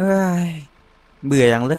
เฮ้ยเบื่ออย่างเลย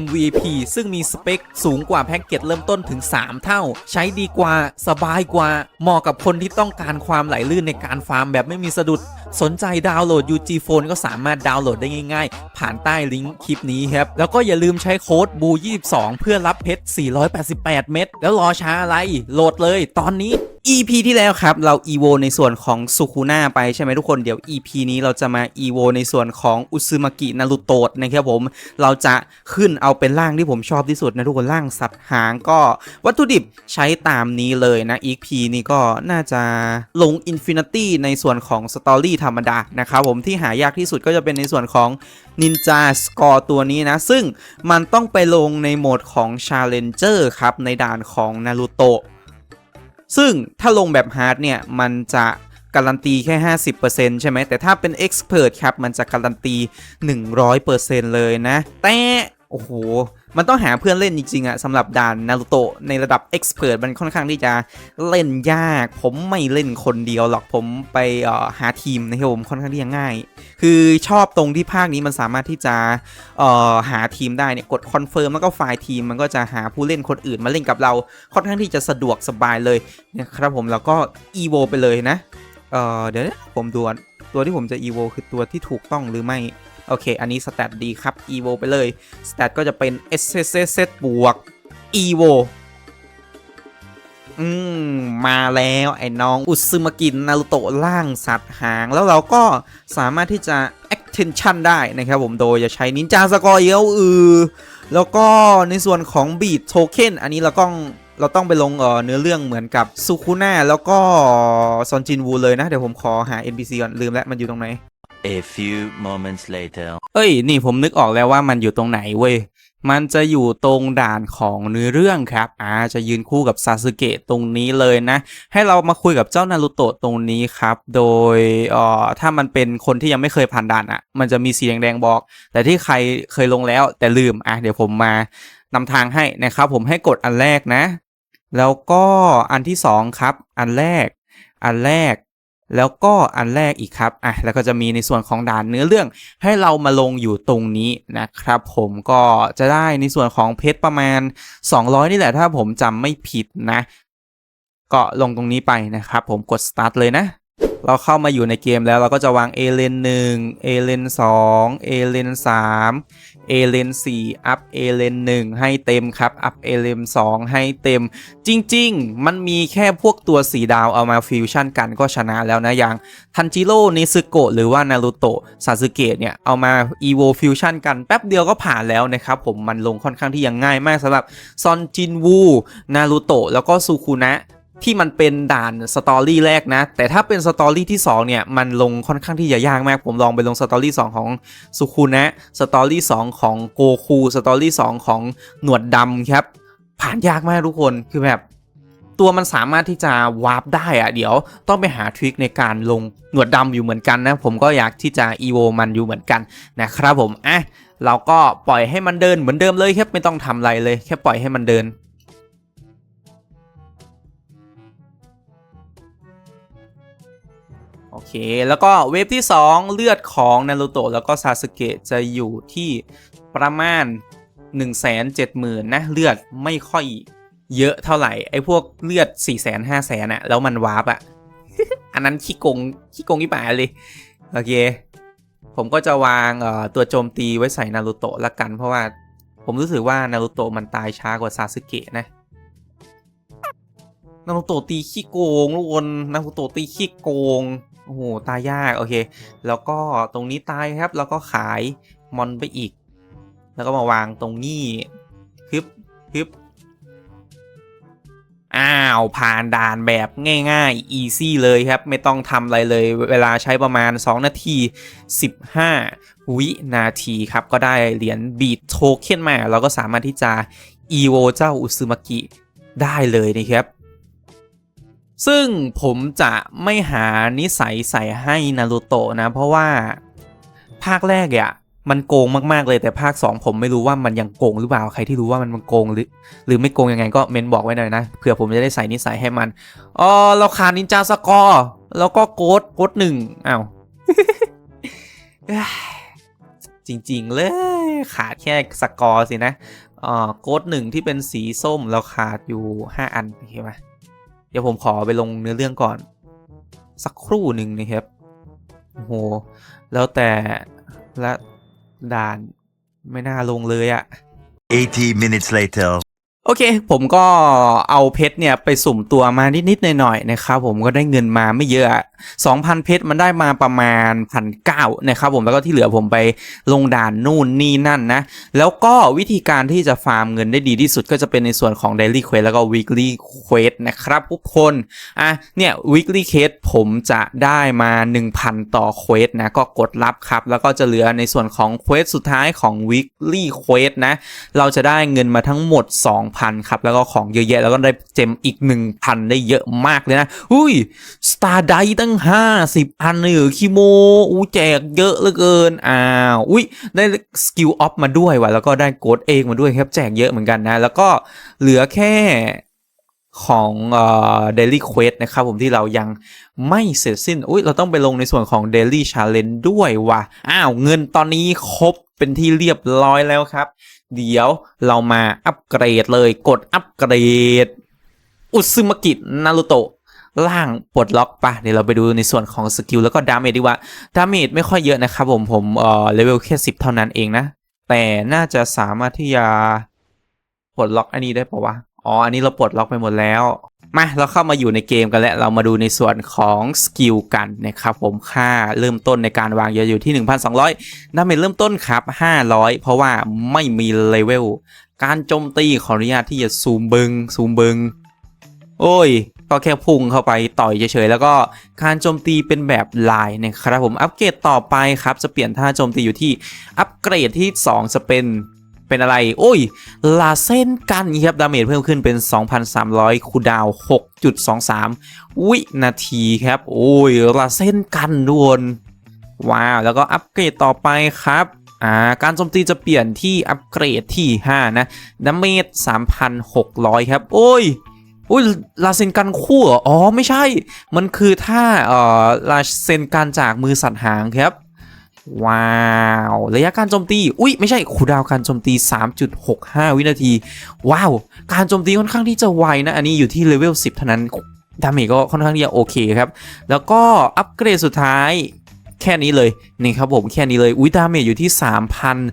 MVP ซึ่งมีสเปคสูงกว่าแพ็กเกจเริ่มต้นถึง 3 เท่า ใช้ดีกว่าสบายกว่า เหมาะกับคนที่ต้องการความไหลลื่นในการฟาร์มแบบไม่มีสะดุด สนใจดาวน์โหลด UG Phone ก็สามารถดาวน์โหลดได้ง่ายๆ ผ่านใต้ลิงก์คลิปนี้ครับ แล้วก็อย่าลืมใช้โค้ด BU22 เพื่อรับเพชร488 เม็ดแล้วรอช้าอะไรโหลดเลยตอนนี้ EP ที่แล้วครับ เรา EVO ในส่วนของสุคุน่าไปใช่ไหมทุกคนเดี๋ยว EP นี้เราจะมา EVO ในส่วนของอุซึมากินารุโตะนะครับผม เราจะขึ้นเอาเป็นร่างที่ผมชอบที่สุดนะทุกคนร่างสัตว์หางก็วัตถุดิบใช้ตามนี้เลยนะ EP นี้ก็น่าจะลง Infinity ในส่วนของสตอรี่ธรรมดานะครับผมที่หายากที่สุดก็จะเป็นในส่วนของ Ninja Score ตัวนี้นะ ซึ่งมันต้องไปลงในโหมดของ Challenger ครับในด่านของนารูโตะ ซึ่งถ้าลงแบบฮาร์ดเนี่ยมันจะการันตีแค่ 50%ใช่ไหมแต่ถ้าเป็น Expert ครับ มันจะการันตี 100%เลยนะ แต่ โอ้โห มันต้องหาเพื่อนเล่นจริงๆอะสำหรับด่านนารูโตะในระดับ Expert มันค่อนข้างที่จะเล่นยาก ผมไม่เล่นคนเดียวหรอกผมไปหาทีมนะครับผมค่อนข้างที่จะง่าย คือชอบตรงที่ภาคนี้มันสามารถที่จะหาทีมได้เนี่ยกดคอนเฟิร์มแล้วก็ไฟล์ทีมมันก็จะหาผู้เล่นคนอื่นมาเล่นกับเราค่อนข้างที่จะสะดวกสบายเลยนะครับผมแล้วก็ EVO ไปเลยนะเเดี๋ยวผมดูตัวที่ผมจะ EVO คือตัวที่ถูกต้องหรือไม่ โอเค อันนี้สแตทดีครับ EVO ไปเลยสแตทก็จะเป็น S S S บวก EVO อืม มาแล้วไอ้น้องอุซึมากินนารุโตะล่างสัตว์หาง แล้วเราก็สามารถที่จะ extension ได้นะครับผมโดยจะใช้นินจาสกอร์เยลอือ แล้วก็ในส่วนของ beat token อันนี้เราต้องเราต้องไปลงเอ่อเนื้อเรื่องเหมือนกับซูคุน่าแล้วก็ซอนจินวูเลยนะ เดี๋ยวผมขอหา NPC ก่อนลืมแล้วมันอยู่ตรงไหน A few moments later. เอ้ย นี่ผมนึกออกแล้วว่ามันอยู่ตรงไหนเว้ย มันจะอยู่ตรงด่านของเนื้อเรื่องครับ อ่า จะยืนคู่กับซาสึเกะตรงนี้เลยนะ ให้เรามาคุยกับเจ้านารุโตะตรงนี้ครับ โดยเอ่อถ้ามันเป็นคนที่ยังไม่เคยผ่านด่านอะ่ะ มันจะมีสีแดงๆบอก แต่ที่ใครเคยลงแล้วแต่ลืม อะ เดี๋ยวผมมานำทางให้นะครับ ผมให้กดอันแรกนะ แล้วก็อันที่สองครับ อันแรก อันแรก แล้วก็อันแรกอีกครับ อะ แล้วก็จะมีในส่วนของด่านเนื้อเรื่องให้เรามาลงอยู่ตรงนี้นะครับ ผมก็จะได้ในส่วนของเพชรประมาณ 200 นี่แหละถ้าผมจำไม่ผิดนะ ก็ลงตรงนี้ไปนะครับ ผมกด start เลยนะ เราเข้ามาอยู่ในเกมแล้วเราก็จะวาง A เลน1 A เลน2 A เลน3 A เลน4 up A เลน1ให้เต็มครับ up A เลน2ให้เต็ม จริง ๆ มันมีแค่พวกตัวสีดาวเอามาฟิวชั่นกันก็ชนะแล้วนะ อย่างทันจิโร่นิซึโกะหรือว่านารูโตะซาสึเกะเนี่ย เอามา EVO ฟิวชั่นกันแป๊บเดียวก็ผ่านแล้วนะครับผมมันลงค่อนข้างที่ยังง่ายมากสำหรับซอนจินวูนารูโตะแล้วก็ซูคุนะ ที่มันเป็นด่านสตอรี่แรกนะ แต่ถ้าเป็นสตอรี่ที่ 2 เนี่ย มันลงค่อนข้างที่จะยากมาก ผมลองไปลงสตอรี่2ของสุคุนะสตอรี่2ของโกคูสตอรี่2ของหนวดดำครับ ผ่านยากมากทุกคนคือแบบ ตัวมันสามารถที่จะวาร์ปได้อะเดี๋ยวต้องไปหาทริคในการลงหนวดดำอยู่เหมือนกันนะ ผมก็อยากที่จะอีโวมันอยู่เหมือนกันนะครับผมอะเราก็ปล่อยให้มันเดินเหมือนเดิมเลยครับไม่ต้องทำอะไรเลย แค่ปล่อยให้มันเดิน แล้วก็เวฟที่ 2 เลือดของนารูโตะแล้วก็ซาสึเกะจะอยู่ที่ประมาณ 1 7 0 0 0 0 นะ เลือดไม่ค่อยเยอะเท่าไหร่ ไอ้พวกเลือด 4 0 0 0 0 0 5 0 0 0 0อะแล้วมันวาร์ปอะอันนั้นขี้โกงขี้โกงที่ป่าเลย โอเค ผมก็จะวางตัวโจมตีไว้ใส่นารูโตะละกัน เพราะว่าผมรู้สึกว่านารูโตะมันตายช้ากว่าซาสึเกะนะนารูโตะตีขี้โกงทุกคนนารูโตะตีขี้โกง โอ้โหตายยากโอเค แล้วก็ตรงนี้ตายครับ แล้วก็ขายมอนไปอีก แล้วก็มาวางตรงนี้ฮึบฮึบอ้าวผ่านด่านแบบง่ายๆ easy เลยครับ ไม่ต้องทำอะไรเลย เวลาใช้ประมาณ 2 นาที 15 วินาทีครับ ก็ได้เหรียญบีทโทเค็นมา เราก็สามารถที่จะ evo เจ้าอุซึมากิได้เลยนะครับ ซึ่งผมจะไม่หานิสัยใส่ให้นารูโตะนะ เพราะว่าภาคแรกอะมันโกงมากๆเลยแต่ภาค 2 ผมไม่รู้ว่ามันยังโกงหรือเปล่าใครที่รู้ว่ามันมันโกงหรือหรือไม่โกงยังไงก็เมนบอกไว้หน่อยนะเผื่อผมจะได้ใส่นิสัยให้มันอ๋อเราขาดนินจาสกอร์แล้วก็โกดโกดหนึ่งอ้าวจริงๆเลยขาดแค่สกอร์สินะอ่าโกดหนึ่งที่เป็นสีส้มเราขาดอยู่ 5 อันโอเคไหม ดี๋ยวผมขอไปลงเนื้อเรื่องก่อน สักครู่หนึ่งนะครับโหแล้วแต่ละด่านไม่น่าลงเลยอะ80 minutes later. โอเค ผมก็เอาเพชรเนี่ยไปสุ่มตัวมานิดๆหน่อยๆนะครับผมก็ได้เงินมาไม่เยอะ 2,000 เพชรมันได้มาประมาณพันเนะครับผมแล้วก็ที่เหลือผมไปลงด่านนู่นนี่นั่นนะ แล้วก็วิธีการที่จะฟาร์มเงินได้ดีที่สุดก็จะเป็นในส่วนของ Daily Quest แล้วก็ Weekly Quest นะครับทุกคนอะเนี่ย Weekly Quest ผมจะได้มา 1,000 ต่อ Quest นะก็กดรับครับ แล้วก็จะเหลือในส่วนของ Quest สุดท้ายของ Weekly Quest นะเราจะได้เงินมาทั้งหมดพันครับ แล้วก็ของเยอะแยะ แล้วก็ได้เจมอีกหนึ่งพันได้เยอะมากเลยนะอุ้ยสตาร์ไดตั้ง50อันเลยเหรอคิโมอู้แจกเยอะเหลือเกินอ้าวอุ้ยได้สกิลออฟมาด้วยว่ะแล้วก็ได้โกดเองมาด้วยครับแจกเยอะเหมือนกันนะ แล้วก็เหลือแค่ ของเอ่อ Daily Quest นะครับผมที่เรายังไม่เสร็จสิ้น อุ้ยเราต้องไปลงในส่วนของ Daily Challenge ด้วยว่ะ อ้าว เงินตอนนี้ครบเป็นที่เรียบร้อยแล้วครับ เดี๋ยวเรามาอัปเกรดเลยกดอัปเกรด อุซึมากินารุโตะล่างปลดล็อกปะเดี๋ยวเราไปดูในส่วนของสกิลแล้วก็ดาเมจดีกว่าดาเมจไม่ค่อยเยอะนะครับผมผมเอ่อเลเวลแค่สิบเท่านั้นเองนะ แต่น่าจะสามารถที่จะปลดล็อกอันนี้ได้ปะวะ อ๋อ อันนี้เราปลดล็อกไปหมดแล้ว มา เราเข้ามาอยู่ในเกมกันแล้ว เรามาดูในส่วนของสกิลกันนะครับผม ค่าเริ่มต้นในการวางยอยู่ที่ 1,200ดาเมจเริ่มต้นครับ 500 เพราะว่าไม่มีเลเวล การโจมตีขออนุญาตที่จะซูมบึง ซูมบึง โอ้ย ก็แค่พุ่งเข้าไปต่อยเฉยๆ แล้วก็การโจมตีเป็นแบบลายนะครับผม อัปเกรดต่อไปครับ จะเปลี่ยนท่าโจมตีอยู่ที่อัปเกรดที่ 2 จะเป็น เป็นอะไร โอ้ย ลาเส้นกันครับ ดาเมจเพิ่มขึ้นเป็น 2,300 คูดาว 6.23 วินาทีครับ โอ้ย ลาเส้นกันดวน ว้าว แล้วก็อัปเกรดต่อไปครับอ่าการโจมตีจะเปลี่ยนที่อัปเกรดที่ 5 นะดาเมจ3,600 ครับ โอ้ยอุ้ยลาเซนกันคู่เหรออ๋อ ไม่ใช่ มันคือท่าเอ่อลาเซนกันจากมือสัตว์หางครับ ว้าว ระยะการโจมตี อุ้ยไม่ใช่คูดาวการโจมตี 3.65 วินาที ว้าว การโจมตีค่อนข้างที่จะไวนะ อันนี้อยู่ที่เลเวล 10 เท่านั้น ดาเมจก็ค่อนข้างที่จะโอเคครับ แล้วก็อัปเกรดสุดท้ายแค่นี้เลยนี่ครับผมแค่นี้เลย อุ้ยดาเมจอยู่ที่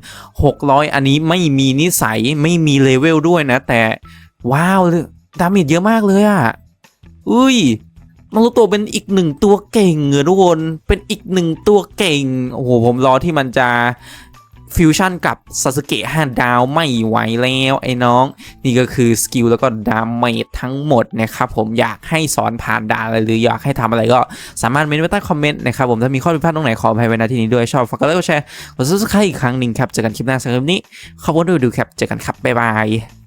3,600 อันนี้ไม่มีนิสัยไม่มีเลเวลด้วยนะ แต่ว้าวดาเมจเยอะมากเลยอะ่ะ อุ้ย นารุโตะเป็นอีกหนึ่งตัวเก่งเหรอทุกคน เป็นอีกหนึ่งตัวเก่ง โอ้โห ผมรอที่มันจะฟิวชั่นกับซาสึเกะห้าดาวไม่ไหวแล้วไอ้น้อง นี่ก็คือสกิลแล้วก็ดาเมจทั้งหมดนะครับผมอยากให้สอนผ่านด่าอะไรหรืออยากให้ทำอะไรก็สามารถเมนไว้ใต้คอมเมนต์นะครับผมถ้ามีข้อผิดพลาดตรงไหนขออภัยไว้ณที่นี้ด้วย ชอบฝากกดไลค์กดแชร์กดซับสไครต์อีกครั้งหนึ่งครับ เจอกันคลิปหน้าสำหรับวันนี้ขอบคุณที่ดูครับเจอกันครับบ๊ายบาย